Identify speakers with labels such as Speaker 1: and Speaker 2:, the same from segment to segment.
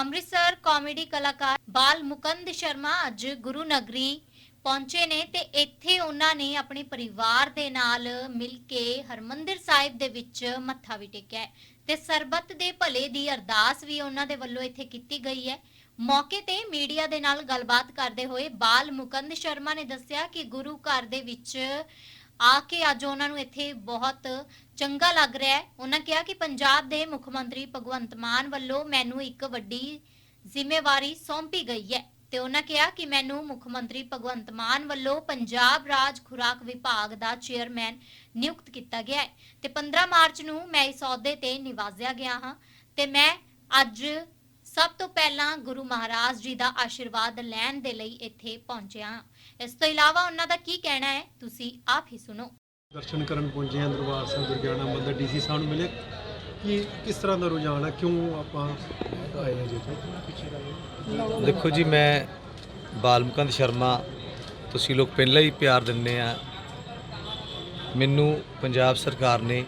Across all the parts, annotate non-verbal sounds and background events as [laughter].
Speaker 1: Amritsar comedy ਕਲਾਕਾਰ ਬਾਲ ਮੁਕੰਦ ਸ਼ਰਮਾ ਅੱਜ ਗੁਰੂ ਨਗਰੀ ਪਹੁੰਚੇ ਨੇ ਤੇ ਇੱਥੇ ਉਹਨਾਂ ਨੇ ਆਪਣੇ ਪਰਿਵਾਰ ਦੇ ਨਾਲ ਮਿਲ ਕੇ ਹਰਮੰਦਰ ਸਾਹਿਬ ਦੇ ਵਿੱਚ ਮੱਥਾ ਵੀ ਟੇਕਿਆ ਹੈ ਤੇ ਸਰਬੱਤ ਦੇ ਭਲੇ ਦੀ ਅਰਦਾਸ ਵੀ ਉਹਨਾਂ ਦੇ ਵੱਲੋਂ ਇੱਥੇ ਕੀਤੀ ਗਈ ਹੈ। ਮੌਕੇ ਤੇ ਮੀਡੀਆ ਦੇ ਨਾਲ ਗੱਲਬਾਤ ਕਰਦੇ ਹੋਏ ਬਾਲ ਮੁਕੰਦ ਸ਼ਰਮਾ ਨੇ ਦੱਸਿਆ ਕਿ ਗੁਰੂ ਘਰ ਦੇ ਵਿੱਚ ਆ ਕੇ ਅੱਜ ਉਹਨਾਂ ਨੂੰ ਇੱਥੇ ਬਹੁਤ ਚੰਗਾ ਲੱਗ ਰਿਹਾ ਹੈ। ਉਹਨਾਂ ਕਿਹਾ ਕਿ ਪੰਜਾਬ ਦੇ ਮੁੱਖ ਮੰਤਰੀ ਭਗਵੰਤ ਮਾਨ ਵੱਲੋਂ ਮੈਨੂੰ ਇੱਕ ਵੱਡੀ ਜ਼ਿੰਮੇਵਾਰੀ ਸੌਂਪੀ ਗਈ ਹੈ ਤੇ ਉਹਨਾਂ ਕਿਹਾ ਕਿ ਮੈਨੂੰ ਮੁੱਖ ਮੰਤਰੀ ਭਗਵੰਤ ਮਾਨ ਵੱਲੋਂ ਪੰਜਾਬ ਰਾਜ ਖੁਰਾਕ ਵਿਭਾਗ ਦਾ ਚੇਅਰਮੈਨ ਨਿਯੁਕਤ ਕੀਤਾ ਗਿਆ ਹੈ ਤੇ 15 ਮਾਰਚ ਨੂੰ ਮੈਂ ਇਸ ਅਹੁਦੇ ਤੇ ਨਿਵਾਜ਼ਿਆ ਗਿਆ ਹਾਂ ਤੇ ਮੈਂ ਅੱਜ ਸਭ ਤੋਂ ਪਹਿਲਾਂ ਗੁਰੂ ਮਹਾਰਾਜ ਜੀ ਦਾ ਆਸ਼ੀਰਵਾਦ ਲੈਣ ਦੇ ਲਈ ਇੱਥੇ ਪਹੁੰਚਿਆ ਹਾਂ। ਇਸ ਤੋਂ ਇਲਾਵਾ ਉਹਨਾਂ ਦਾ ਕੀ ਕਹਿਣਾ ਹੈ ਤੁਸੀਂ ਆਪ ਹੀ ਸੁਣੋ।
Speaker 2: ਦਰਸ਼ਨ ਕਰਨ ਪਹੁੰਚੇ ਹਾਂ ਦਰਬਾਰ ਸਾਹਿਬ ਦੁਰਗਿਆਣਾ ਮੰਦਰ ਡੀਸੀ ਸਾਹਿਬ ਨੂੰ ਮਿਲੇ। ਕਿ ਕਿਸ ਤਰ੍ਹਾਂ ਦਾ ਰੁਝਾਨ ਹੈ ਕਿਉਂ ਆਪਾਂ ਆਏ ਹਾਂ ਜੀ ਇੱਥੇ?
Speaker 3: ਦੇਖੋ ਜੀ ਮੈਂ ਬਾਲਮੁਕੰਦ ਸ਼ਰਮਾ ਤੁਸੀਂ ਲੋਕ ਪਹਿਲਾਂ ਹੀ ਪਿਆਰ ਦਿੰਦੇ ਆ। ਮੈਨੂੰ ਪੰਜਾਬ ਸਰਕਾਰ ਨੇ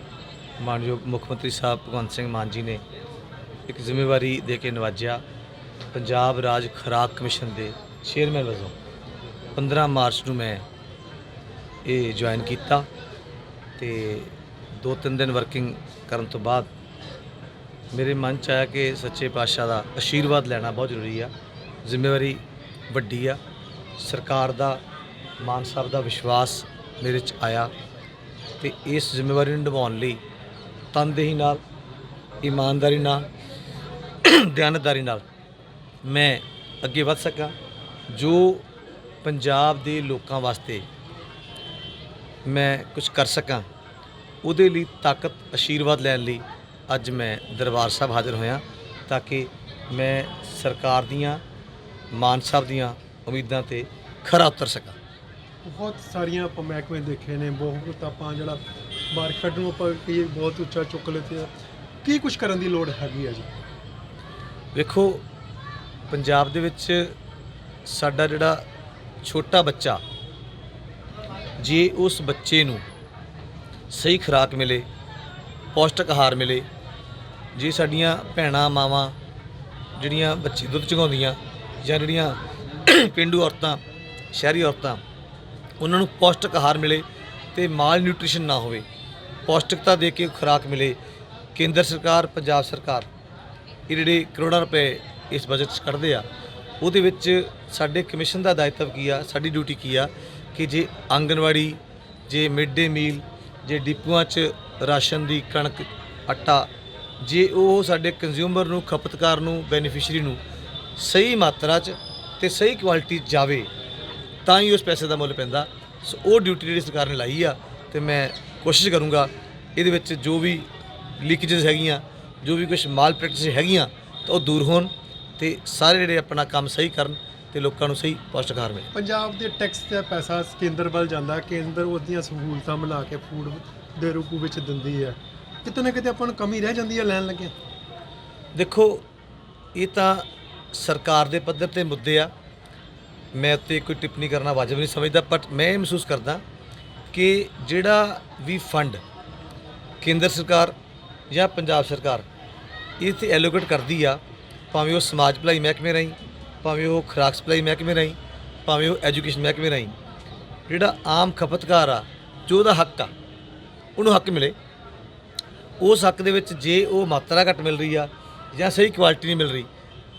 Speaker 3: ਮਾਨਯੋਗ ਮੁੱਖ ਮੰਤਰੀ ਸਾਹਿਬ ਭਗਵੰਤ ਸਿੰਘ ਮਾਨ ਜੀ ਨੇ ਇੱਕ ਜ਼ਿੰਮੇਵਾਰੀ ਦੇ ਕੇ ਨਵਾਜਿਆ ਪੰਜਾਬ ਰਾਜ ਖੁਰਾਕ ਕਮਿਸ਼ਨ ਦੇ ਚੇਅਰਮੈਨ ਵਜੋਂ 15 ਮਾਰਚ ਨੂੰ ਮੈਂ ਇਹ ਜੁਆਇਨ ਕੀਤਾ ਤੇ ਦੋ ਤਿੰਨ ਦਿਨ ਵਰਕਿੰਗ ਕਰਨ ਤੋਂ ਬਾਅਦ ਮੇਰੇ ਮਨ ਚ ਆਇਆ ਕਿ ਸੱਚੇ ਪਾਤਸ਼ਾਹ ਦਾ ਆਸ਼ੀਰਵਾਦ ਲੈਣਾ ਬਹੁਤ ਜ਼ਰੂਰੀ ਆ, ਜ਼ਿੰਮੇਵਾਰੀ ਵੱਡੀ ਆ। ਸਰਕਾਰ ਦਾ, ਮਾਨ ਸਾਹਿਬ ਦਾ ਵਿਸ਼ਵਾਸ ਮੇਰੇ ਚ ਆਇਆ ਤੇ ਇਸ ਜ਼ਿੰਮੇਵਾਰੀ ਨੂੰ ਨਿਭਾਉਣ ਲਈ ਤਨਦੇਹੀ ਨਾਲ, ਇਮਾਨਦਾਰੀ ਨਾਲ, [coughs] ਦਿਆਨਤਦਾਰੀ ਨਾਲ ਮੈਂ ਅੱਗੇ ਵਧ ਸਕਾਂ। ਜੋ ਪੰਜਾਬ ਦੇ ਲੋਕਾਂ ਵਾਸਤੇ ਮੈਂ ਕੁਝ ਕਰ ਸਕਾਂ। ਉਹਦੇ ਲਈ ਤਾਕਤ ਆਸ਼ੀਰਵਾਦ ਲੈਣ ਲਈ ਅੱਜ ਮੈਂ ਦਰਬਾਰ ਸਾਹਿਬ ਹਾਜ਼ਰ ਹੋਇਆ ਤਾਂ ਕਿ ਮੈਂ ਸਰਕਾਰ ਦੀਆਂ ਮਾਨ ਸਾਹਿਬ ਦੀਆਂ ਉਮੀਦਾਂ ਤੇ ਖਰਾ ਉਤਰ ਸਕਾਂ।
Speaker 2: ਬਹੁਤ ਸਾਰੀਆਂ ਆਪਾਂ ਮਹਿਕਮੇ ਦੇਖੇ ਨੇ ਬਹੁਤ ਆਪਾਂ ਜਿਹੜਾ ਮਾਰਕੀਟ ਨੂੰ ਆਪਾਂ ਕੀ ਬਹੁਤ ਉੱਚਾ ਚੁੱਕ ਲੈਤੇ ਆ। ਕੀ ਕੁਝ ਕਰਨ ਦੀ ਲੋੜ ਹੈਗੀ ਆ ਜੀ?
Speaker 3: ਵੇਖੋ ਪੰਜਾਬ ਦੇ ਵਿੱਚ ਸਾਡਾ ਜਿਹੜਾ ਛੋਟਾ ਬੱਚਾ, ਜੇ ਉਸ ਬੱਚੇ ਨੂੰ ਸਹੀ ਖੁਰਾਕ ਮਿਲੇ, ਪੌਸ਼ਟਿਕ ਆਹਾਰ ਮਿਲੇ, ਜੇ ਸਾਡੀਆਂ ਭੈਣਾਂ ਮਾਵਾਂ ਜਿਹੜੀਆਂ ਬੱਚੇ ਦੁੱਧ ਚੁਗਾਉਂਦੀਆਂ ਜਾਂ ਜਿਹੜੀਆਂ ਪਿੰਡੂ ਔਰਤਾਂ, ਸ਼ਹਿਰੀ ਔਰਤਾਂ, ਉਹਨਾਂ ਨੂੰ ਪੌਸ਼ਟਿਕ ਆਹਾਰ ਮਿਲੇ ਤੇ ਮਾਲ ਨਿਊਟ੍ਰੀਸ਼ਨ ਨਾ ਹੋਵੇ, ਪੌਸ਼ਟਿਕਤਾ ਦੇ ਕੇ ਖੁਰਾਕ ਮਿਲੇ, ਕੇਂਦਰ ਸਰਕਾਰ, ਪੰਜਾਬ ਸਰਕਾਰ, ਇਹ ਜਿਹੜੇ ਕਰੋੜਾਂ ਰੁਪਏ ਇਸ ਬਜਟ 'ਚ ਕੱਢਦੇ ਆ, ਉਹਦੇ ਵਿੱਚ ਸਾਡੇ ਕਮਿਸ਼ਨ ਦਾ ਦਾਇਤਵ ਕੀ ਆ, ਸਾਡੀ ਡਿਊਟੀ ਕੀ ਆ ਕਿ ਜੇ ਆਂਗਨਵਾੜੀ, ਜੇ ਮਿਡ ਡੇ ਮੀਲ, ਜੇ ਡਿਪੂਆਂ 'ਚ ਰਾਸ਼ਨ ਦੀ ਕਣਕ, ਆਟਾ, ਜੇ ਉਹ ਸਾਡੇ ਕੰਜ਼ਿਊਮਰ ਨੂੰ, ਖਪਤਕਾਰ ਨੂੰ ਬੈਨੀਫੀਸ਼ੀਅਰੀ ਨੂੰ ਸਹੀ ਮਾਤਰਾ 'ਚ ਤੇ ਸਹੀ ਕੁਆਲਿਟੀ 'ਚ ਜਾਵੇ, ਤਾਂ ਹੀ ਉਸ ਪੈਸੇ ਦਾ ਮੁੱਲ ਪੈਂਦਾ। ਸੋ ਉਹ ਡਿਊਟੀ ਜਿਹੜੀ ਸਰਕਾਰ ਨੇ ਲਾਈ ਆ ਤੇ ਮੈਂ ਕੋਸ਼ਿਸ਼ ਕਰੂੰਗਾ ਇਹਦੇ ਵਿੱਚ ਜੋ ਵੀ ਲੀਕੇजेस ਹੈਗੀਆਂ, ਜੋ ਵੀ ਕੁਝ ਮਾਲ ਪ੍ਰੈਕਟਿਸ ਹੈਗੀਆਂ, ਤਾਂ ਉਹ ਦੂਰ ਹੋਣ ਤੇ ਸਾਰੇ ਜਿਹੜੇ ਆਪਣਾ ਕੰਮ ਸਹੀ ਕਰਨ ਤੇ ਲੋਕਾਂ ਨੂੰ ਸਹੀ ਪੌਸ਼ਟਿਕ ਆਹਾਰ ਮਿਲੇ।
Speaker 2: ਪੰਜਾਬ ਦੇ ਟੈਕਸ ਦਾ ਪੈਸਾ ਕੇਂਦਰ ਵੱਲ ਜਾਂਦਾ ਕੇਂਦਰ ਉਹਦੀਆਂ ਸਹੂਲਤਾਂ ਮਿਲਾ ਕੇ ਫੂਡ ਦੇ ਰੂਪ ਵਿੱਚ ਦਿੰਦੀ ਹੈ। ਕਿਤੇ ਨਾ ਕਿਤੇ ਆਪਾਂ ਨੂੰ ਕਮੀ ਰਹਿ ਜਾਂਦੀ ਹੈ ਲੈਣ ਲੱਗੇ।
Speaker 3: ਦੇਖੋ ਇਹ ਤਾਂ ਸਰਕਾਰ ਦੇ ਪੱਧਰ ਤੇ ਮੁੱਦੇ ਆ। ਮੈਂ ਉੱਤੇ ਕੋਈ ਟਿੱਪਣੀ ਕਰਨਾ ਵਾਜਬ ਨਹੀਂ ਸਮਝਦਾ ਬਟ ਮੈਂ ਇਹ ਮਹਿਸੂਸ ਕਰਦਾ ਕਿ ਜਿਹੜਾ ਵੀ ਫੰਡ ਕੇਂਦਰ ਸਰਕਾਰ ਜਾਂ ਪੰਜਾਬ ਸਰਕਾਰ ਇਹ ਤੇ ਐਲੋਕੇਟ ਕਰਦੀ ਆ ਭਾਵੇਂ ਉਹ ਸਮਾਜ ਭਲਾਈ ਮਹਿਕਮੇ ਰਾਹੀਂ ਭਾਵੇਂ ਉਹ ਖੁਰਾਕ ਸਪਲਾਈ ਮਹਿਕਮੇ ਰਾਹੀਂ, ਭਾਵੇਂ ਉਹ ਐਜੂਕੇਸ਼ਨ ਮਹਿਕਮੇ ਰਾਹੀਂ, ਜਿਹੜਾ ਆਮ ਖਪਤਕਾਰ ਆ, ਜੋ ਉਹਦਾ ਹੱਕ ਆ, ਉਹਨੂੰ ਹੱਕ ਮਿਲੇ। ਉਸ ਹੱਕ ਦੇ ਵਿੱਚ ਜੇ ਉਹ ਮਾਤਰਾ ਘੱਟ ਮਿਲ ਰਹੀ ਆ ਜਾਂ ਸਹੀ ਕੁਆਲਿਟੀ ਨਹੀਂ ਮਿਲ ਰਹੀ,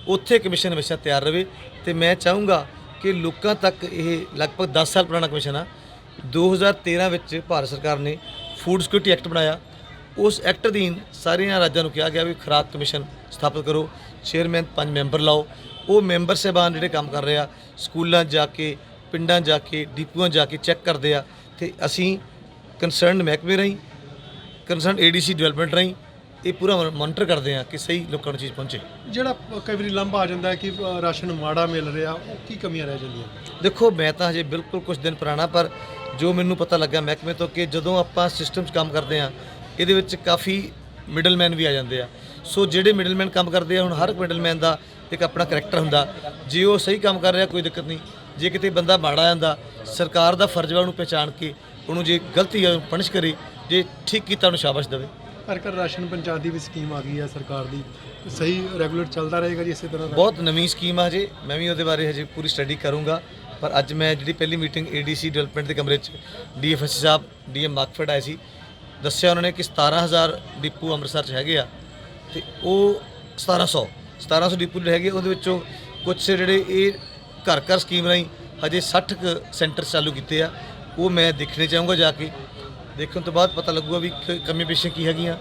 Speaker 3: ਉੱਥੇ ਕਮਿਸ਼ਨ ਹਮੇਸ਼ਾ ਤਿਆਰ ਰਵੇ। ਤੇ ਮੈਂ ਚਾਹੂੰਗਾ ਕਿ ਲੋਕਾਂ ਤੱਕ ਇਹ ਲਗਭਗ 10 ਸਾਲ ਪੁਰਾਣਾ ਕਮਿਸ਼ਨ ਆ 2013 ਵਿੱਚ ਭਾਰਤ ਸਰਕਾਰ ਨੇ ਫੂਡ ਸਿਕਿਉਰਿਟੀ ਐਕਟ ਬਣਾਇਆ। ਉਸ ਐਕਟ ਅਧੀਨ ਸਾਰੀਆਂ ਰਾਜਾਂ ਨੂੰ ਕਿਹਾ ਗਿਆ ਵੀ ਖੁਰਾਕ ਕਮਿਸ਼ਨ ਸਥਾਪਿਤ ਕਰੋ ਚੇਅਰਮੈਨ ਪੰਜ ਮੈਂਬਰ ਲਾਓ। ਉਹ ਮੈਂਬਰ ਸਾਹਿਬਾਨ ਜਿਹੜੇ ਕੰਮ ਕਰ ਰਹੇ ਆ ਸਕੂਲਾਂ ਜਾ ਕੇ ਪਿੰਡਾਂ ਜਾ ਕੇ ਡਿਪੂਆਂ ਜਾ ਕੇ ਚੈੱਕ ਕਰਦੇ ਆ ਤੇ ਅਸੀਂ ਕੰਸਰਨਡ ਮਹਿਕਮੇ ਰਾਹੀਂ ਕੰਸਰਨ ਏਡੀਸੀ ਡਿਵੈਲਪਮੈਂਟ ਰਾਹੀਂ ਇਹ ਪੂਰਾ ਮੋਨੀਟਰ ਕਰਦੇ ਆ ਕਿ ਸਹੀ ਲੋਕਾਂ ਨੂੰ ਚੀਜ਼ ਪਹੁੰਚੇ।
Speaker 2: ਜਿਹੜਾ ਕਈ ਵਾਰੀ ਲੰਬਾ ਆ ਜਾਂਦਾ ਹੈ ਕਿ ਰਾਸ਼ਨ ਮਾੜਾ ਮਿਲ ਰਿਹਾ ਉਹ ਕੀ ਕਮੀਆਂ ਰਹਿ ਜਾਂਦੀਆਂ?
Speaker 3: ਦੇਖੋ ਮੈਂ ਤਾਂ ਹਜੇ ਬਿਲਕੁਲ ਕੁਝ ਦਿਨ ਪੁਰਾਣਾ ਪਰ ਜੋ ਮੈਨੂੰ ਪਤਾ ਲੱਗਾ ਮਹਿਕਮੇ ਤੋਂ ਕਿ ਜਦੋਂ ਆਪਾਂ ਸਿਸਟਮ 'ਚ ਕੰਮ ਕਰਦੇ ਆ ਇਹਦੇ ਵਿੱਚ ਕਾਫੀ ਮਿਡਲਮੈਨ ਵੀ ਆ ਜਾਂਦੇ ਆ। ਸੋ ਜਿਹੜੇ ਮਿਡਲਮੈਨ ਕੰਮ ਕਰਦੇ ਆ ਹੁਣ ਹਰ ਮਿਡਲਮੈਨ ਦਾ ਇੱਕ ਆਪਣਾ ਕਰੈਕਟਰ ਹੁੰਦਾ। ਜੇ ਉਹ ਸਹੀ ਕੰਮ ਕਰ ਰਿਹਾ ਕੋਈ ਦਿੱਕਤ ਨਹੀਂ। ਜੇ ਕਿਤੇ ਬੰਦਾ ਮਾੜਾ ਜਾਂਦਾ ਸਰਕਾਰ ਦਾ ਫਰਜ਼ ਵਾ ਉਹਨੂੰ ਪਹਿਚਾਣ ਕੇ ਉਹਨੂੰ ਜੇ ਗਲਤੀ ਹੈ ਪਨਿਸ਼ ਕਰੇ ਜੇ ਠੀਕ ਕੀਤਾ ਉਹਨੂੰ ਸ਼ਾਬਾਸ਼ ਦੇਵੇ।
Speaker 2: ਘਰ ਘਰ ਰਾਸ਼ਨ ਪਹੁੰਚਾਉਣ ਦੀ ਵੀ ਸਕੀਮ ਆ ਗਈ ਹੈ ਸਰਕਾਰ ਦੀ। ਸਹੀ ਰੈਗੂਲਰ ਚੱਲਦਾ ਰਹੇਗਾ ਜੀ ਇਸੇ ਤਰ੍ਹਾਂ ਦਾ?
Speaker 3: ਬਹੁਤ ਨਵੀਂ ਸਕੀਮ ਆ ਹਜੇ। ਮੈਂ ਵੀ ਉਹਦੇ ਬਾਰੇ ਹਜੇ ਪੂਰੀ ਸਟੱਡੀ ਕਰੂੰਗਾ। ਪਰ ਅੱਜ ਮੈਂ ਜਿਹੜੀ ਪਹਿਲੀ ਮੀਟਿੰਗ ਏਡੀਸੀ ਡਿਵੈਲਪਮੈਂਟ ਦੇ ਕਮਰੇ 'ਚ ਡੀਐਫਐਸਸੀ ਸਾਹਿਬ ਡੀਐਮ ਮਾਕਫੜ ਆਏ ਸੀ ਦੱਸਿਆ ਉਹਨਾਂ ਨੇ ਕਿ 17000 ਡਿਪੂ ਅੰਮ੍ਰਿਤਸਰ 'ਚ ਹੈਗੇ ਆ ਤੇ ਉਹ 1700 1700 ਡਿਪੂ ਜਿਹੜੇ ਹੈਗੇ ਉਹਦੇ ਵਿੱਚੋਂ ਕੁਝ ਜਿਹੜੇ ਇਹ ਘਰ ਘਰ ਸਕੀਮ ਰਾਹੀਂ ਹਜੇ 60 ਕੁ ਸੈਂਟਰ ਚਾਲੂ ਕੀਤੇ ਆ। ਉਹ ਮੈਂ ਦੇਖਣੇ ਚਾਹੂੰਗਾ ਜਾ ਕੇ। ਦੇਖਣ ਤੋਂ ਬਾਅਦ ਪਤਾ ਲੱਗੂਗਾ ਵੀ ਕ- ਕਮੀ ਪੇਸ਼ੀਆਂ ਕੀ ਹੈਗੀਆਂ।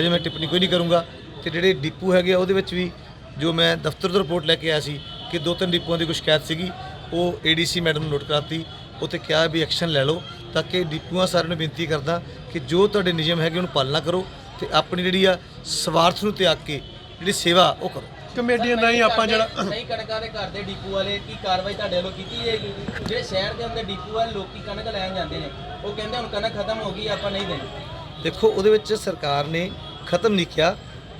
Speaker 3: ਹਜੇ ਮੈਂ ਟਿੱਪਣੀ ਕੋਈ ਨਹੀਂ ਕਰੂੰਗਾ। ਤੇ ਜਿਹੜੇ ਡਿਪੂ ਹੈਗੇ ਆ, ਉਹਦੇ ਵਿੱਚ ਵੀ ਜੋ ਮੈਂ ਦਫ਼ਤਰ ਤੋਂ ਰਿਪੋਰਟ ਲੈ ਕੇ ਆਇਆ ਸੀ ਕਿ ਦੋ ਤਿੰਨ ਡਿਪੂਆਂ ਦੀ ਕੋਈ ਸ਼ਿਕਾਇਤ ਸੀਗੀ, ਉਹ ਏਡੀਸੀ ਮੈਡਮ ਨੂੰ ਨੋਟ ਕਰਾਤੀ। ਉੱਥੇ ਕਿਹਾ ਵੀ ਐਕਸ਼ਨ ਲੈ ਲਓ। ਤਾਂ ਕਿ ਡਿਪੂਆਂ ਸਾਰਿਆਂ ਨੂੰ ਬੇਨਤੀ ਕਰਦਾ ਕਿ ਜੋ ਤੁਹਾਡੇ ਨਿਯਮ ਹੈਗੇ ਉਹਨੂੰ ਪਾਲਣਾ ਕਰੋ ਤੇ ਆਪਣੀ ਜਿਹੜੀ ਆ ਸਵਾਰਥ ਨੂੰ ਤਿਆਗ ਕੇ ਜਿਹੜੀ ਸੇਵਾ ਉਹ ਕਰੋ।
Speaker 2: ਕਮੇਡੀਆਂ ਰਾਹੀਂ ਆਪਾਂ ਜਿਹੜਾ
Speaker 4: ਨਹੀਂ ਕਣਕਾਂ ਦੇ ਘਰ ਦੇ ਡਿਪੂ ਵਾਲੇ ਕੀ ਕਾਰਵਾਈ ਤੁਹਾਡੇ ਵੱਲੋਂ ਕੀਤੀ ਜਾਏਗੀ? ਜਿਹੜੇ ਸ਼ਹਿਰ ਦੇ ਅੰਦਰ ਡਿਪੂ ਵਾਲੇ ਲੋਕੀ ਕਣਕ ਲੈਣ ਜਾਂਦੇ ਨੇ ਉਹ ਕਹਿੰਦੇ ਹੁਣ ਕਣਕ ਖਤਮ ਹੋ ਗਈ ਆਪਾਂ ਨਹੀਂ ਦੇਣੀ।
Speaker 3: ਦੇਖੋ ਉਹਦੇ ਵਿੱਚ ਸਰਕਾਰ ਨੇ ਖਤਮ ਨਹੀਂ ਕਿਹਾ।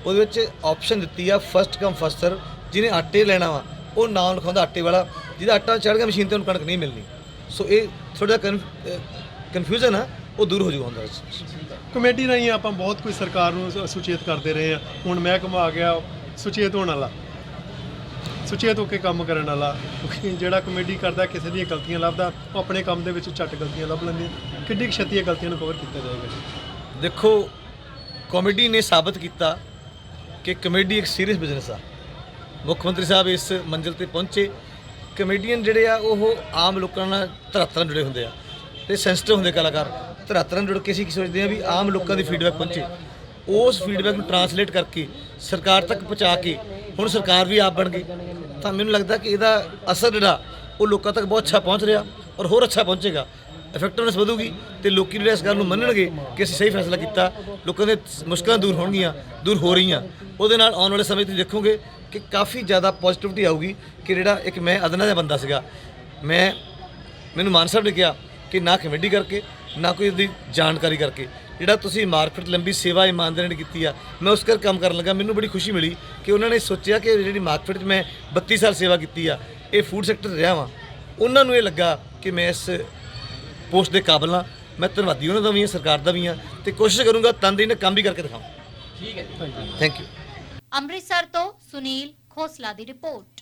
Speaker 3: ਉਹਦੇ ਵਿੱਚ ਆਪਸ਼ਨ ਦਿੱਤੀ ਆ ਫਸਟ ਕਮ ਫਸਟ ਜਿਹਨੇ ਆਟੇ ਲੈਣਾ ਵਾ ਉਹ ਨਾਮ ਲਿਖਾਉਂਦਾ ਆਟੇ ਵਾਲਾ। ਜਿਹਦਾ ਆਟਾ ਚੜ ਗਿਆ ਮਸ਼ੀਨ ਤੇ ਉਹਨੂੰ ਕਣਕ ਨਹੀਂ ਮਿਲਣੀ। ਸੋ ਇਹ ਥੋੜਾ ਕਨਫਿਊਜ਼ਨ ਆ ਉਹ ਦੂਰ ਹੋ ਜਾਊਗਾ ਹੁੰਦਾ।
Speaker 2: ਕਮੇਡੀ ਰਾਹੀਂ ਆਪਾਂ ਬਹੁਤ ਕੁਝ ਸਰਕਾਰ ਨੂੰ ਸੁਚੇਤ ਕਰਦੇ ਰਹੇ ਆ ਹੁਣ ਮਹਿਕਮਾ ਆ ਗਿਆ ਸੁਚੇਤ ਹੋਣ ਵਾਲਾ। ਸੁਚੇਤ ਹੋ ਕੇ ਕੰਮ ਕਰਨ ਵਾਲਾ। ਜਿਹੜਾ ਕਮੇਡੀ ਕਰਦਾ ਕਿਸੇ ਦੀਆਂ ਗਲਤੀਆਂ ਲੱਭਦਾ ਉਹ ਆਪਣੇ ਕੰਮ ਦੇ ਵਿੱਚ ਝੱਟ ਗਲਤੀਆਂ ਲੱਭ ਲੈਂਦੇ। ਕਿੱਡੀ ਕੁ ਛੇਤੀ ਇਹ ਗਲਤੀਆਂ ਨੂੰ ਕਵਰ ਕੀਤਾ ਜਾਏਗਾ?
Speaker 3: ਦੇਖੋ ਕਾਮੇਡੀ ਨੇ ਸਾਬਤ ਕੀਤਾ ਕਿ ਕਮੇਡੀ ਇੱਕ ਸੀਰੀਅਸ ਬਿਜ਼ਨਸ ਆ। ਮੁੱਖ ਮੰਤਰੀ ਸਾਹਿਬ ਇਸ ਮੰਜ਼ਿਲ ਤੇ ਪਹੁੰਚੇ। ਕਮੇਡੀਅਨ ਜਿਹੜੇ ਆ, ਉਹ ਆਮ ਲੋਕਾਂ ਨਾਲ ਧਰਾਤਲ ਨਾਲ ਜੁੜੇ ਹੁੰਦੇ ਆ। ਤੇ ਸੈਂਸਿਟਿਵ ਹੁੰਦੇ ਕਲਾਕਾਰ। ਧਰਾਤਲ ਨਾਲ ਜੁੜ ਕੇ ਅਸੀਂ ਕੀ ਸੋਚਦੇ ਆ ਵੀ ਆਮ ਲੋਕਾਂ ਦੀ ਫੀਡਬੈਕ ਪਹੁੰਚੇ। ਉਸ ਫੀਡਬੈਕ ਨੂੰ ਟਰਾਂਸਲੇਟ ਕਰਕੇ ਸਰਕਾਰ ਤੱਕ ਪਹੁੰਚਾ ਕੇ ਹੁਣ ਸਰਕਾਰ ਵੀ ਆਪ ਬਣ ਗਈ। ਤਾਂ ਮੈਨੂੰ ਲੱਗਦਾ ਕਿ ਇਹਦਾ ਅਸਰ ਜਿਹੜਾ, ਉਹ ਲੋਕਾਂ ਤੱਕ ਬਹੁਤ ਅੱਛਾ ਪਹੁੰਚ ਰਿਹਾ ਔਰ ਹੋਰ ਅੱਛਾ ਪਹੁੰਚੇਗਾ। ਇਫੈਕਟਿਵਨੈਸ ਵਧੂਗੀ ਤੇ ਲੋਕੀ ਜਿਹੜੇ ਇਸ ਗੱਲ ਨੂੰ ਮੰਨਣਗੇ ਕਿ ਅਸੀਂ ਸਹੀ ਫੈਸਲਾ ਕੀਤਾ, ਲੋਕਾਂ ਦੇ ਮੁਸ਼ਕਲਾਂ ਦੂਰ ਹੋਣਗੀਆਂ, ਦੂਰ ਹੋ ਰਹੀਆਂ। ਉਹਦੇ ਨਾਲ ਆਉਣ ਵਾਲੇ ਸਮੇਂ 'ਚ ਤੁਸੀਂ ਦੇਖੋਗੇ ਕਿ ਕਾਫੀ ਜ਼ਿਆਦਾ ਪੋਜ਼ਿਟਿਵਿਟੀ ਆਊਗੀ ਕਿ ਜਿਹੜਾ ਇੱਕ ਮੈਂ ਅਦਨਾ ਦਾ ਬੰਦਾ ਸੀਗਾ, ਮੈਂ ਮੈਨੂੰ ਮਾਨ ਸਾਹਿਬ ਨੇ ਕਿਹਾ ਕਿ ਨਾ ਕਮੇਡੀ ਕਰਕੇ, ਨਾ ਕੋਈ ਉਹਦੀ ਜਾਣਕਾਰੀ ਕਰਕੇ। ਜਿਹੜਾ ਤੁਸੀਂ ਮਾਰਕੀਟ ਲੰਬੀ ਸੇਵਾ ਇਮਾਨਦਾਰੀ ਨਾਲ ਕੀਤੀ ਆ, ਮੈਂ ਉਸ ਕਰ ਕੰਮ ਕਰਨ ਲੱਗਾ, ਮੈਨੂੰ ਬੜੀ ਖੁਸ਼ੀ ਮਿਲੀ ਕਿ ਉਹਨਾਂ ਨੇ ਸੋਚਿਆ ਕਿ ਜਿਹੜੀ ਮਾਰਕੀਟ 'ਚ ਮੈਂ 32 ਸਾਲ ਸੇਵਾ ਕੀਤੀ ਆ, ਇਹ ਫੂਡ ਸੈਕਟਰ ਰਿਹਾ ਵਾਂ। ਉਹਨਾਂ ਨੂੰ ਇਹ ਲੱਗਾ ਕਿ ਮੈਂ ਇਸ ਪੋਸਟ ਦੇ ਕਾਬਲ ਹਾਂ ਮੈਂ ਧੰਨਵਾਦੀ ਉਹਨਾਂ ਦਾ ਵੀ ਹਾਂ ਸਰਕਾਰ ਦਾ ਵੀ ਹਾਂ ਤੇ ਕੋਸ਼ਿਸ਼ ਕਰੂੰਗਾ ਤਨਦੇਹੀ ਨਾਲ ਕੰਮ ਵੀ ਕਰਕੇ ਦਿਖਾਵਾਂ
Speaker 4: ਠੀਕ ਹੈ ਜੀ।
Speaker 3: ਥੈਂਕ ਯੂ
Speaker 1: ਅੰਮ੍ਰਿਤਸਰ ਤੋਂ ਸੁਨੀਲ ਖੋਸਲਾ ਦੀ ਰਿਪੋਰਟ।